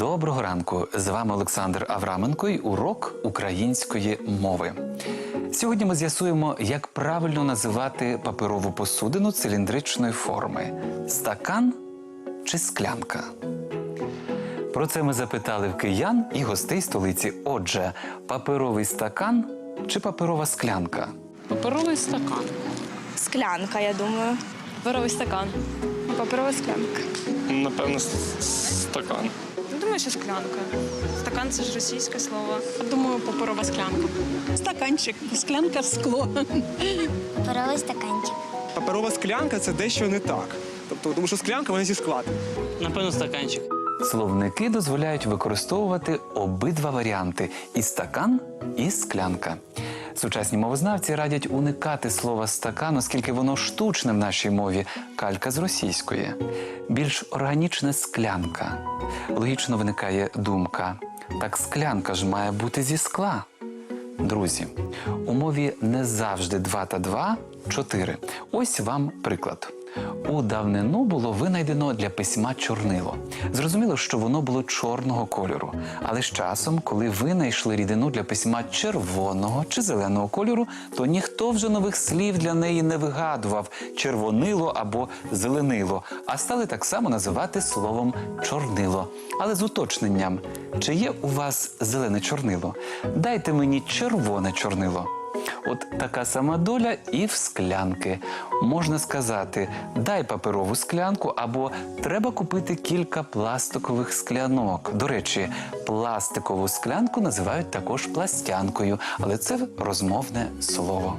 Доброго ранку! З вами Олександр Авраменко і урок української мови. Сьогодні ми з'ясуємо, як правильно називати паперову посудину циліндричної форми: стакан чи склянка. Про це ми запитали в киян і гостей столиці. Отже, паперовий стакан чи паперова склянка? Паперовий стакан. Склянка, я думаю. Паперовий стакан. Паперова склянка. Напевно, стакан. Думаю, що склянка. Стакан це ж російське слово. Думаю, паперова склянка. Стаканчик, склянка скло. Паперовий стаканчик. Паперова склянка це дещо не так. Тобто, тому що склянка вона зі скла. Напевно, стаканчик. Словники дозволяють використовувати обидва варіанти і стакан, і склянка. Сучасні мовознавці радять уникати слова стакан, оскільки воно штучне в нашій мові, калька з російської. Більш органічне склянка. Логічно виникає думка: так склянка ж має бути зі скла. Друзі, у мові не завжди 2 та 2 – 4. Ось вам приклад. У давнину було винайдено для письма чорнило. Зрозуміло, що воно було чорного кольору. Але з часом, коли винайшли рідину для письма червоного чи зеленого кольору, то ніхто вже нових слів для неї не вигадував червонило або зеленило, а стали так само називати словом чорнило. Але з уточненням: чи є у вас зелене чорнило? Дайте мені червоне чорнило. От така сама доля і в склянки. Можна сказати, дай паперову склянку або треба купити кілька пластикових склянок. До речі, пластикову склянку називають також пластянкою, але це розмовне слово.